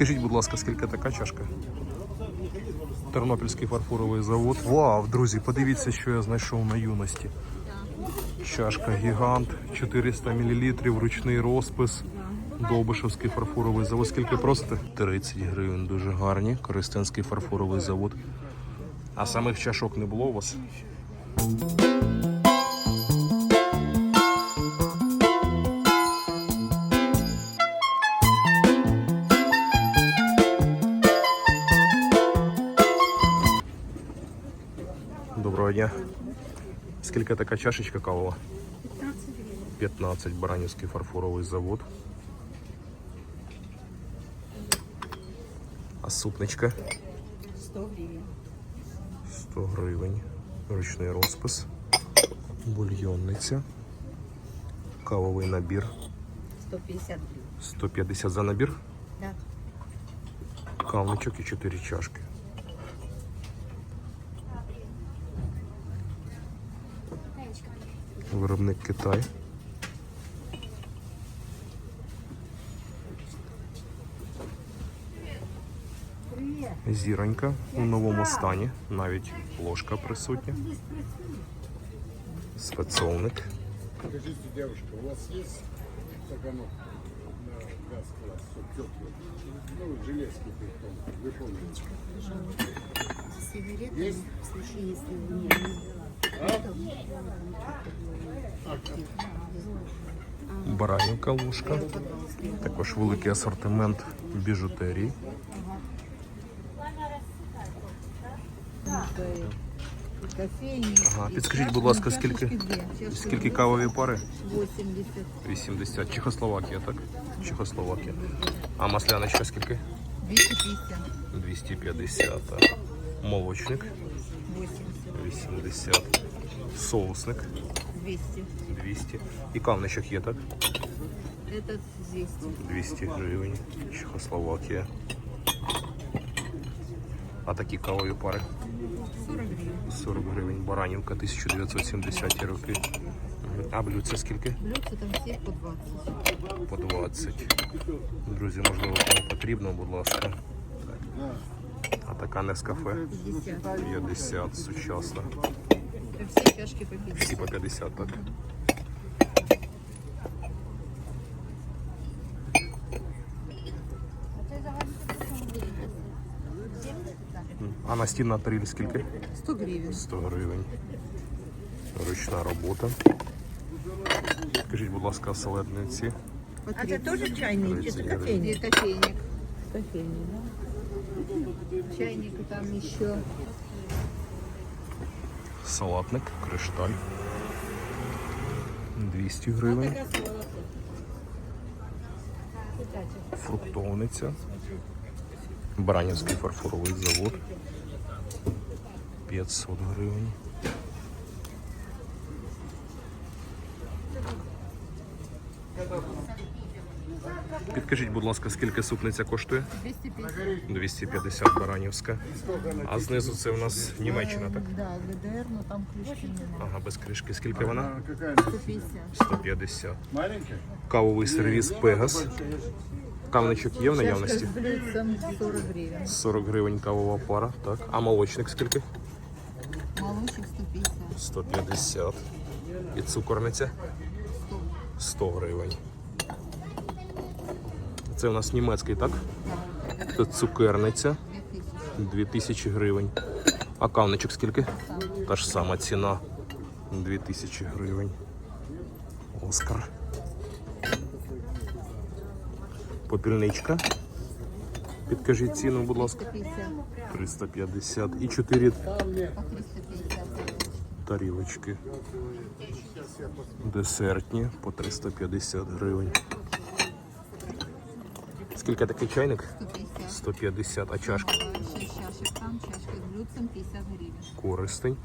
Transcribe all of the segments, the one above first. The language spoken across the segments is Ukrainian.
Підкажіть, будь ласка, скільки така чашка? Тернопільський фарфоровий завод. Вау, друзі, подивіться, що я знайшов на юності. Чашка гігант, 400 мл, ручний розпис. Довбишевський фарфоровий завод. Скільки просите? 30 гривень, дуже гарні. Користенський фарфоровий завод. А самих чашок не було у вас? Скільки така чашечка кавова? 15 Баранівський фарфоровий завод. А супничка 100 гривен. 100 гривень. Ручний розпис. Бульйонниця. Кавовий набір. 150 гривен. 150 за набір. Да. Кавничок і 4 чашки. Виробник Китай. Зіронька у новому стані, навіть ложка присутня. Спецовник. Скажите, девушка, у вас есть стаканок на газ класс, чтоб теплый? Ну, железки притом, вы помните. Сигареты, Есть? в случае, если вы не Баранівка ложка. Також великий асортимент біжутерії. Ага, підскажіть, будь ласка, скільки, скільки кавові пари? 80. 80. Чехословакія, так? Чехословакія. А масляночка скільки? 250. 250. так. Молочник 80. 80. Соусник 200. 200. І кавничок є, так? Этот 200. 200 гривень. Чехословакія. А такі кавові пари? 40 гривен. 40 гривень. Баранівка 1970 роки. А блюдце скільки? Блюдца там все по 20. По 20. Друзі, можливо, кому потрібно, будь ласка. А така Нескафе 50. 50 сучасна. Все чашки по 50. Всі по 50, так. А настінна таріль скільки? 100 гривен. 100 гривень. Ручна робота. Скажіть, будь ласка, салатниці. По А 30. это тоже чайник, 30 это гривен. кофейник? Где кофейник? Кофейник, да? Чайник и там еще. Салатник, кришталь. 200 гривень. Фруктовниця. Баранівський фарфоровий завод. 500 гривень. Підкажіть, будь ласка, скільки супниця коштує? 250. 250 баранівська. А знизу це у нас Німеччина, так? Да, ГДР, но там крышки нема. Ага, без кришки. Скільки вона? 150. 150. Кавовий сервіс Пегас. Кавничок є в наявності? 40 гривен. 40 гривень кавова пара, так. А молочник скільки? Молочник 150. 150. І цукорниця? 100 гривень. Це у нас німецький, так? Це цукерниця 2000. 2000 гривень. А кавничок скільки? Та ж сама ціна 2000 гривень. Оскар. Попільничка. Підкажіть ціну, будь ласка. 150. 350 і 4 По 350. тарілочки. Десертні по 350 гривень. Скільки такий чайник? 150. 150, а чашка 6 чашек там, чашка с блюдцем 50 гривен. користень.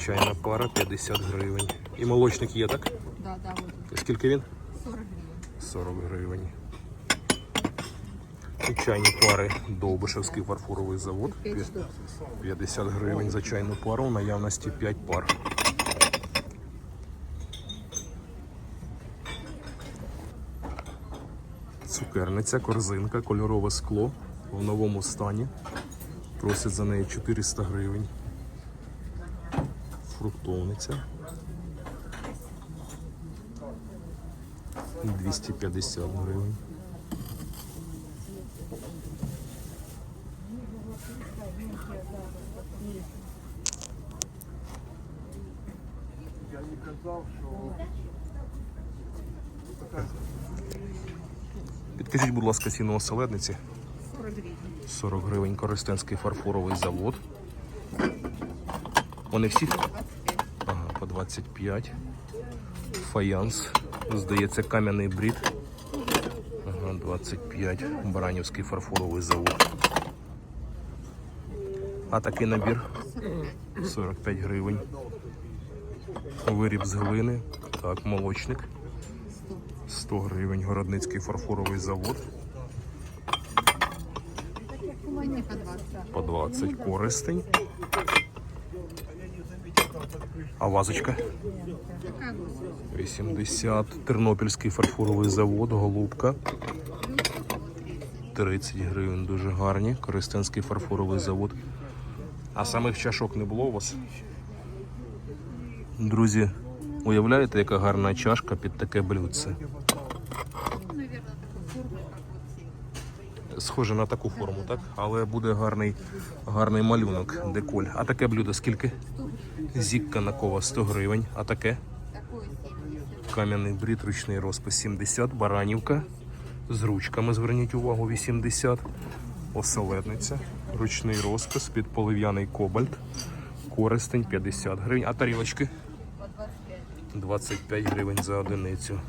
Чайна пара 50 гривень. І молочник є, так? Да, да, Скільки він? 40 гривен. 40 гривень. І чайні пари Довбишевський фарфоровий завод. 50 гривень за чайну пару, в наявності 5 пар. Цукерниця, корзинка, кольорове скло в новому стані. Просять за неї 400 гривень. Фруктовниця. 250 гривень. Підкажіть, будь ласка, ціну оселедниці. 40 40 гривень Коростенський фарфоровий завод. Вони всі? Ага, по 25. Фаянс. Здається, кам'яний брід. Ага, 25. Баранівський фарфоровий завод. А такий набір? 45 гривень. Виріб з глини. Так, молочник. 100 гривень. Городницький фарфоровий завод. По 20. користень. А вазочка? 80. Тернопільський фарфоровий завод, голубка. 30 гривень, дуже гарні. Користенський фарфоровий завод. А самих чашок не було у вас? Друзі, уявляєте, яка гарна чашка під таке блюдце? Наверное, таку форму, як оці. Схоже на таку форму, так? Але буде гарний, гарний малюнок, деколь. А таке блюдо скільки? Зікка на кова 100 гривень. А таке? Кам'яний брід, ручний розпис 70, баранівка. З ручками зверніть увагу 80. Оселедниця, ручний розпис під полив'яний кобальт. Користень 50 гривень. А тарілочки? 25. 25 гривень за одиницю.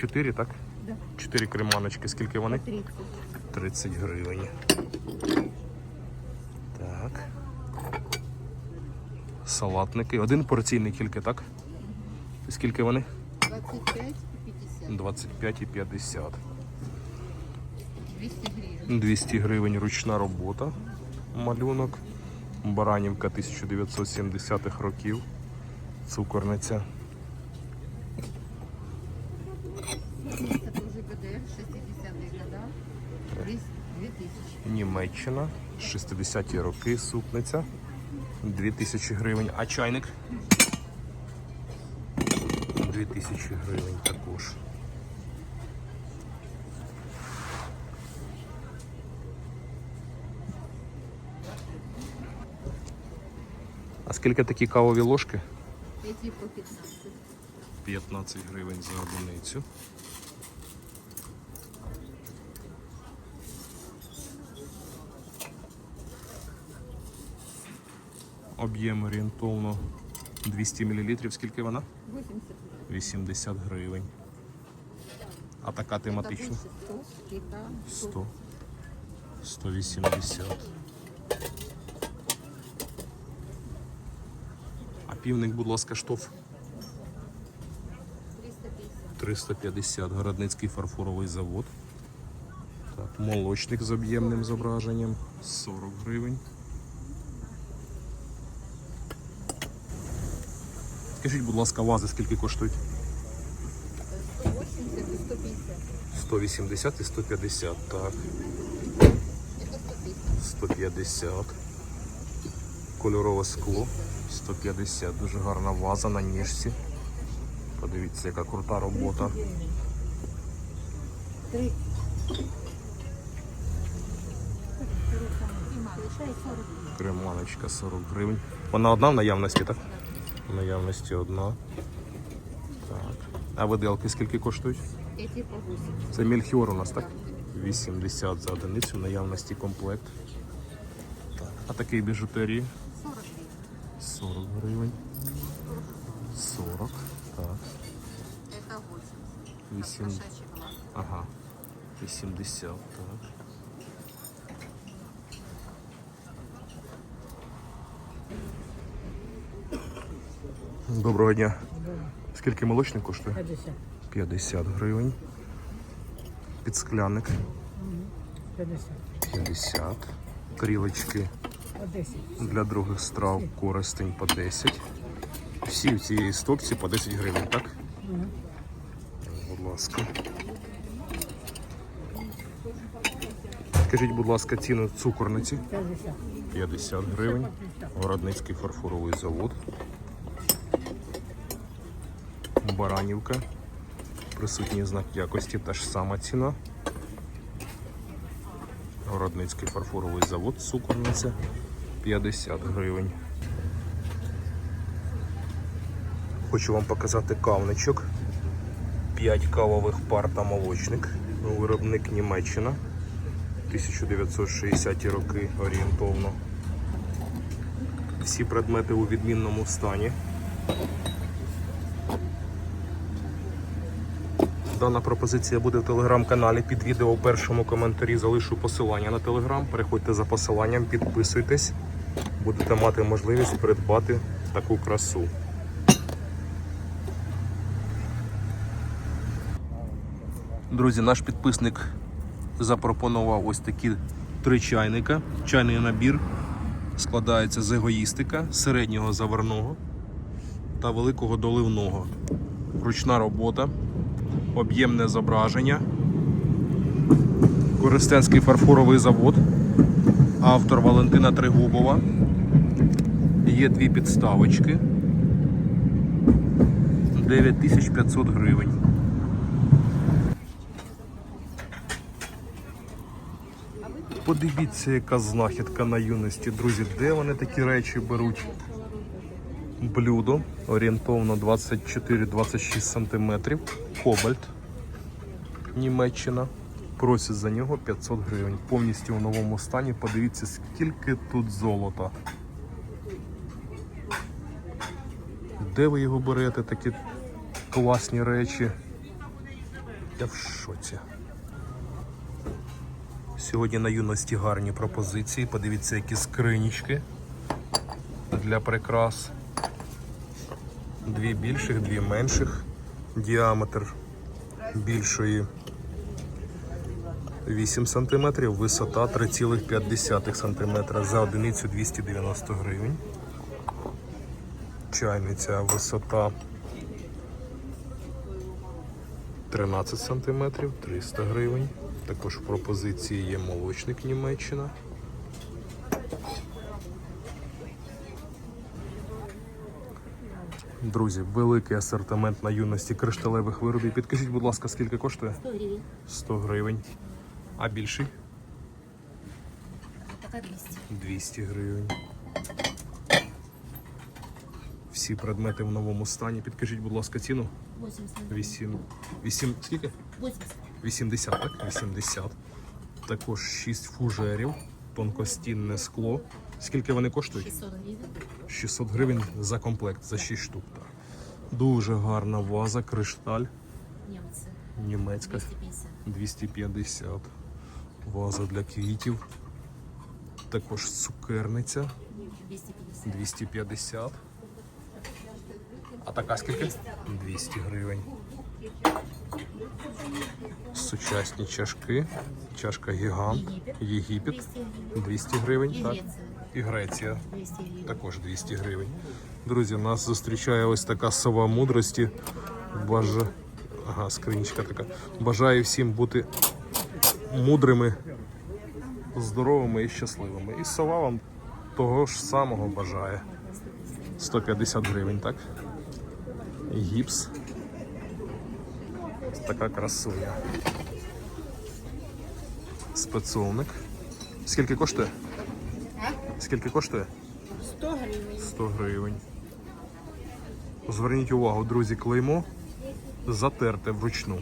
Чотири, так? Да. Чотири креманочки. Скільки вони? 30. 30 гривень. Так. Салатники. Один порційний тільки, так? Скільки вони? 25 і 50. 25 і 50. 200 гривень. 200 гривень ручна робота. Малюнок. Баранівка 1970-х років. Цукорниця. Це дуже ГДР, 60-х года. 2000. Німеччина. 60-ті роки. Супниця. 2000 гривень. А чайник? 2000 гривень також. А скільки такі кавові ложки? Эти по 15. 15 гривень за одиницю. Об'єм орієнтовно 200 мл. Скільки вона? 80 80 гривень. А така тематична? 100, 180. А півник, будь ласка, штоф 350. 350. Городницький фарфоровий завод. Так, молочник з об'ємним зображенням 40 гривень. Скажіть, будь ласка, вази скільки коштують? 180 и 150. 180 і 150, так. 150. 150. Кольорове скло 150. Дуже гарна ваза на ніжці. Подивіться, яка крута робота. Три. Лишай 40. Креманочка 40 гривень. Вона одна в наявності, так? Наявності одна. Так. А виделки скільки коштують? Эти по 80. Це мільхіор у нас, так? 80 за одиницю, в наявності комплект. Так. А такий біжутерії 40 гривен. 40 гривень. 40. Так. Это 80. 8. Кошачий глаз. Ага. 80, так. Доброго дня. Скільки молочник коштує? 50. 50 гривень. Підскляник. 50. 50. Тарілочки по 10. для других страв, користень по 10. Всі в цій стопці по 10 гривень, так? Угу. Будь ласка. Скажіть, будь ласка, ціну цукорниці 50 гривень. Городницький фарфоровий завод. Баранівка. Присутній знак якості, та ж сама ціна. Городницький фарфоровий завод, цукорниця 50 гривень. Хочу вам показати кавничок. 5 кавових пар та молочник. Виробник Німеччина. 1960 ті роки орієнтовно. Всі предмети у відмінному стані. Дана пропозиція буде в телеграм-каналі. Під відео у першому коментарі залишу посилання на телеграм. Переходьте за посиланням, підписуйтесь. Будете мати можливість придбати таку красу. Друзі, наш підписник запропонував ось такі три чайника. Чайний набір складається з егоїстика, середнього заварного та великого доливного. Ручна робота, об'ємне зображення. Користенський фарфоровий завод. Автор Валентина Тригубова. Є дві підставочки. 9500 гривень. Подивіться, яка знахідка на юності, друзі. Де вони такі речі беруть? Блюдо орієнтовно 24-26 см. Кобальт. Німеччина. Просять за нього 500 гривень. Повністю у новому стані. Подивіться, скільки тут золота. Де ви його берете? Такі класні речі. Я в шоці. Сьогодні на юності гарні пропозиції. Подивіться, які скринічки для прикрас. Дві більших, дві менших. Діаметр більшої 8 см, висота 3,5 см за одиницю 290 гривень. Чайниця висота 13 см, 300 гривень. Також в пропозиції є молочник Німеччина. Друзі, великий асортимент на юності кришталевих виробів. Підкажіть, будь ласка, скільки коштує? 100 гривен. 100 гривень. А більший? Такая 200. 200 гривень. Всі предмети в новому стані. Підкажіть, будь ласка, ціну. 80. 8. 8. Скільки? 80. 80, так? 80. Також 6 фужерів, тонкостінне скло. Скільки вони коштують? 600 гривен. 600 гривень за комплект, за 6 штук. Так. Дуже гарна ваза, кришталь, Немцы. німецька 250. 250. Ваза для квітів. Також цукерниця 250. 250. А така скільки? 200 гривень. Сучасні чашки. Чашка гігант. Єгипет 200 гривень. Так. І Греція. 200 гривен. Також 200 гривень. Друзі, нас зустрічає ось така сова мудрості. Бажа... Ага, скринічка така. Бажаю всім бути мудрими, здоровими і щасливими. І сова вам того ж самого бажає. 150 гривень, так? Гіпс. Ось така красуня. Спецовник. Скільки коштує? Скільки коштує? 100 гривень. 100 гривень. Зверніть увагу, друзі, клеймо затерте вручну.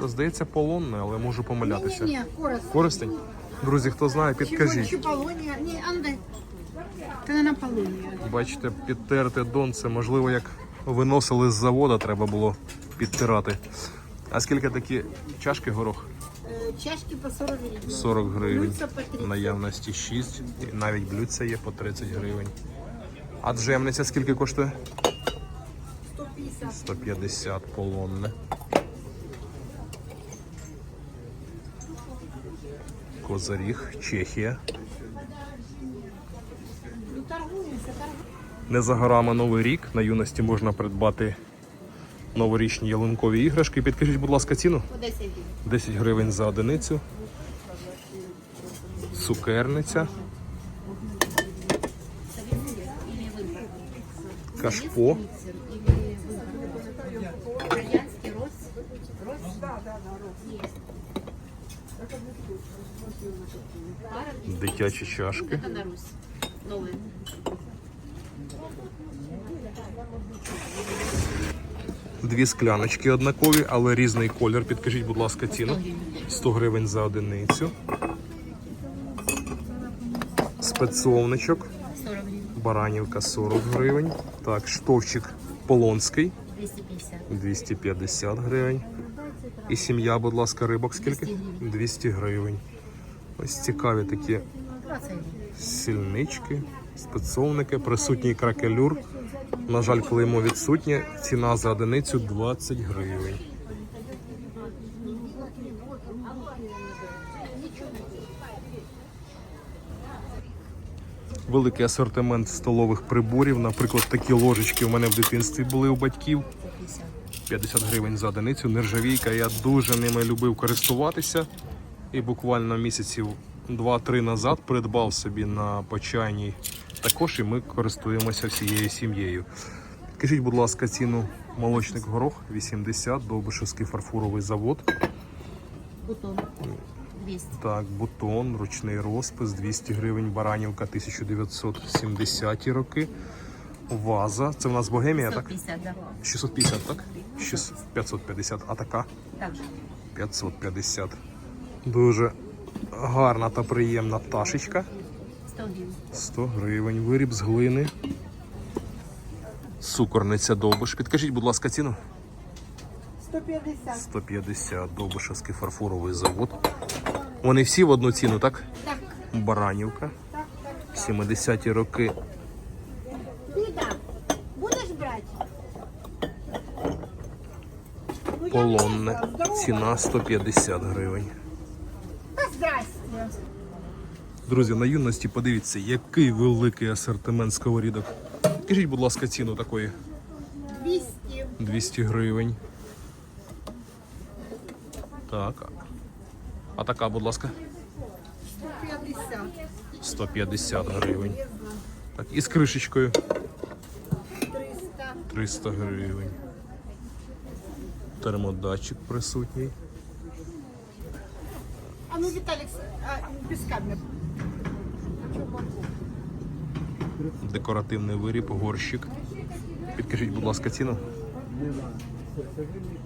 Та, здається, полонне, але можу помилятися. Ні, корос. Користень? Друзі, хто знає, підкажіть. Чи полонія? Ні, андай. Це не полонія. Бачите, підтерте донце, можливо, як виносили з завода, треба було підтирати. А скільки такі чашки горох? Чашки по 40 гривень. 40 гривень. Блюдця по 30. Наявності 6. І навіть блюдця є по 30 гривень. А джемниця скільки коштує? 150. 150 полонне. Козаріг, Чехія. Ну. Не за горами новий рік. На юності можна придбати новорічні ялинкові іграшки. Підкажіть, будь ласка, ціну. 10 гривень. 10 гривень за одиницю. Цукерниця, кашпо, дитячі чашки. Дві скляночки однакові, але різний колір. Підкажіть, будь ласка, ціну. 100 гривень за одиницю. Спецовничок. 40. Баранівка 40 гривень. Так, штовчик полонський 250. 250 гривень. І сім'я, будь ласка, рибок скільки? 200 гривень. Ось цікаві такі сільнички, спецовники, присутній кракелюр. На жаль, клеймо відсутнє. Ціна за одиницю 20 гривень. Великий асортимент столових приборів. Наприклад, такі ложечки у мене в дитинстві були у батьків. 50. 50 гривень за одиницю. Нержавійка. Я дуже ними любив користуватися. І буквально місяців 2-3 назад придбав собі на почайній також, і ми користуємося всією сім'єю. Скажіть, будь ласка, ціну молочник горох 80, Довбишевський фарфоровий завод. Бутон. 200. Так, бутон, ручний розпис 200 гривень, Баранівка 1970 роки. Ваза. Це в нас Богемія, так? 150, да. 650, так? 600, 550, а така? Также. 550. Дуже гарна та приємна пташечка. 100 гривен. 100 гривень. Виріб з глини. Сукорниця Довбиш. Підкажіть, будь ласка, ціну. 150. 150. Довбишевський фарфоровий завод. Вони всі в одну ціну, так? Так. Баранівка. 70-ті роки. Біда, будеш брати? Полонне. Ціна 150 гривень. Та здрасте. Друзі, на юності подивіться, який великий асортимент сковорідок. Скажіть, будь ласка, ціну такої 200. 200 гривень. Так. А така, будь ласка, 50. 150 гривень. Так, і з кришечкою 300. 300 гривень. Термодатчик присутній. А ну, Віталік, а, піска Декоративний виріб, горщик. Підкажіть, будь ласка, ціну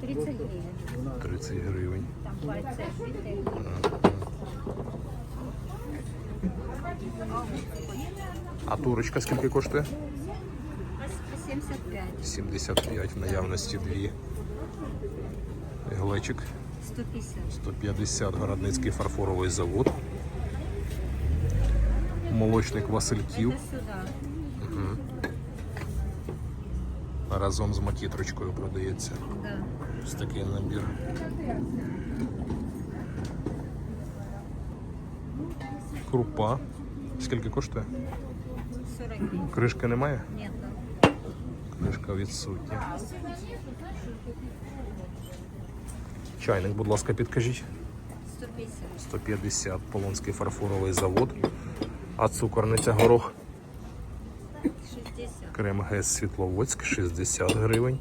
30 гривень. 30 гривень. Там. А турочка скільки коштує? 75. 75 в наявності дві. Глечик 150. 150 Городницький фарфоровий завод. Молочник Васильків Це сюди. Разом з макітрочкою продається. Да. Ось такий набір. Крупа. Скільки коштує? 40. Кришки немає? Нет. Кришка відсутня. Чайник, будь ласка, підкажіть. 150. 150 Полонський фарфоровий завод. А цукорниця горох 60. Крем ГЕС Світловодськ 60 гривень.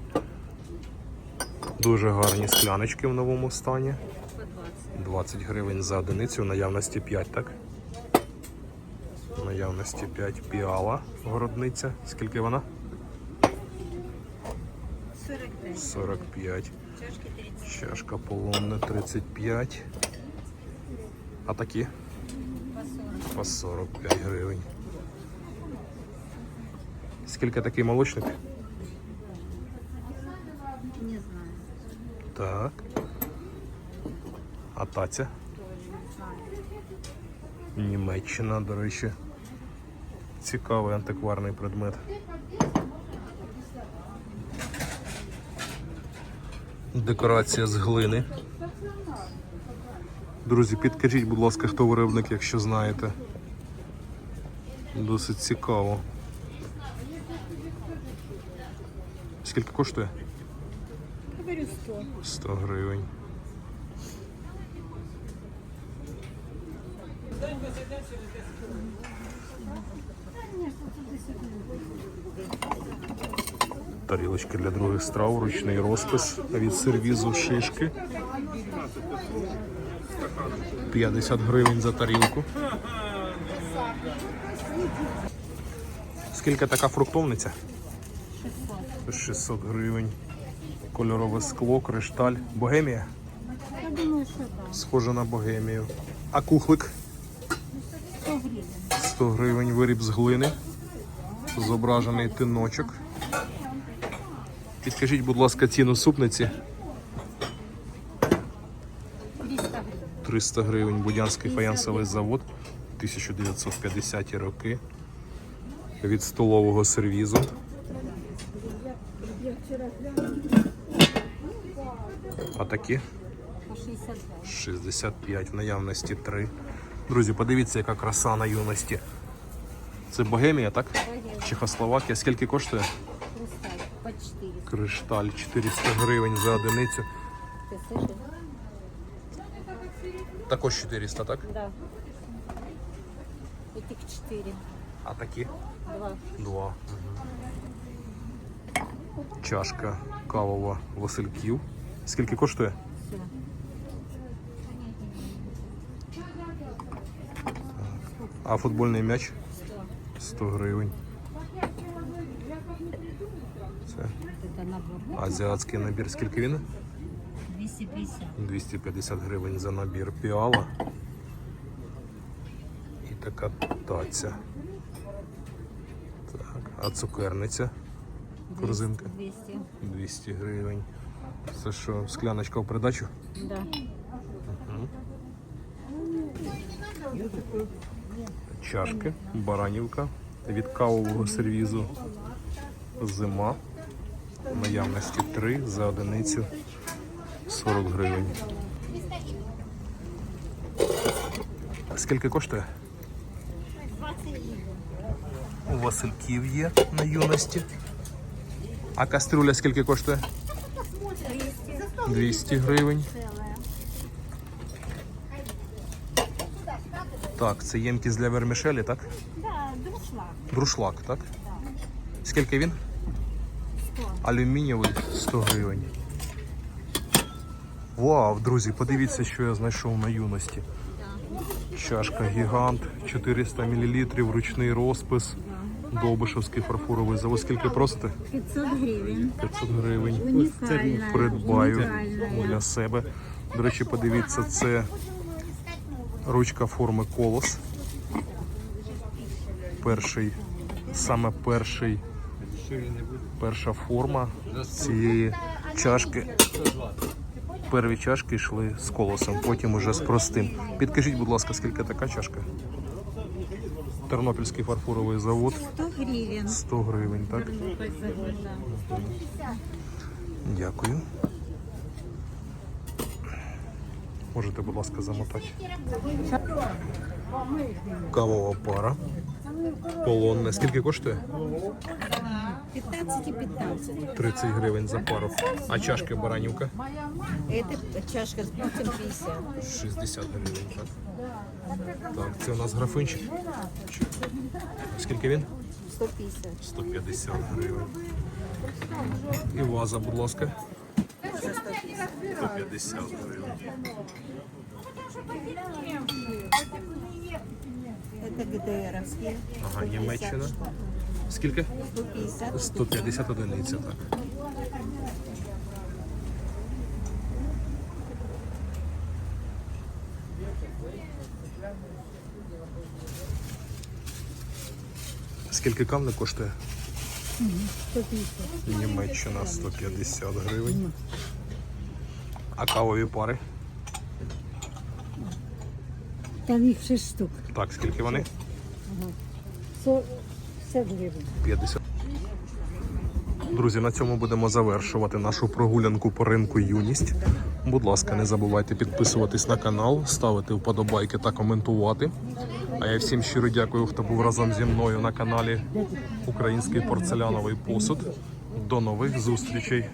Дуже гарні скляночки в новому стані. 20. 20 гривень за одиницю, в наявності 5, так? В наявності 5 піала городниця. Скільки вона? 45. 45. Чашка полонна 35. А такі? По 45 гривень. Скільки такий молочник? Не знаю. Так. А таця? Німеччина, до речі. Цікавий антикварний предмет. Декорація з глини. Друзі, підкажіть, будь ласка, хто виробник, якщо знаєте. Досить цікаво. Скільки коштує? Говорю 100. 100 гривень. Тарілочки для других страв, ручний розпис від сервізу шишки. 50 гривень за тарілку. Скільки така фруктовниця? 600 гривень. Кольорове скло, кришталь. Богемія? Схоже на богемію. А кухлик? 100 гривень виріб з глини. Зображений тиночок. Підкажіть, будь ласка, ціну супниці. 300 гривень. Будянський фаянсовий завод. 1950 роки. Від столового сервізу. А такі? 65 в наявності 3. Друзі, подивіться, яка краса на юності. Це Богемія, так? Чехословакія. Скільки коштує? По 4. Кришталь 400 гривень за одиницю. Ты слышишь? Також 400, так? Да. Этих 4. А такі? Два. Два. Чашка кавова Васильків. Скільки коштує? А футбольний м'яч? 100. 100 гривень. Це азіатський набір. Скільки він? 250. 250 гривень за набір піала. І така таця. Так, а цукерниця? Корзинка? 200. 200 гривень. Це що, скляночка в придачу? Да. Чашки, баранівка від кавового сервізу. Зима. Наявності 3 за одиницю 40 гривень. Скільки коштує? У Васильків є на юності. А каструля скільки коштує? 200 гривень. Так, це ємкість для вермішелі, так? Да, друшлаг. Друшлак, так? Скільки він? 100. Алюмінієвий 100 гривень. Вау, друзі, подивіться, що я знайшов на юності. Чашка гігант, 400 мл, ручний розпис, Довбишевський фарфоровий завод. Скільки просите? 500 гривень. 500 гривень. Унікальна. Придбаю Унікальна. для себе. До речі, подивіться, це ручка форми колос. Перший, саме перший, перша форма цієї чашки. Перві чашки йшли з колосом, потім уже з простим. Підкажіть, будь ласка, скільки така чашка? Тернопільський фарфоровий завод 100 гривень. 100 гривень, так? Дякую. Можете, будь ласка, замотати. Кавова пара. Полонне. Скільки коштує? 15 и 15. 30 гривень за пару. А чашки баранівка? Это чашка с 50. 60 гривень, так. Так, це у нас графинчик. Скільки він? 150. 150 гривень. І ваза, будь ласка. 150 гривень. Это ГДРовские. Ага, Німеччина. Скільки? 150. 150 одиниця, так. Скільки кавни коштує? 150. Німеччина 150 гривень. А кавові пари? Там їх 6 штук. Так, скільки вони? 100 гривень. 50. Друзі, на цьому будемо завершувати нашу прогулянку по ринку юність. Будь ласка, не забувайте підписуватись на канал, ставити вподобайки та коментувати. А я всім щиро дякую, хто був разом зі мною на каналі Український порцеляновий посуд. До нових зустрічей!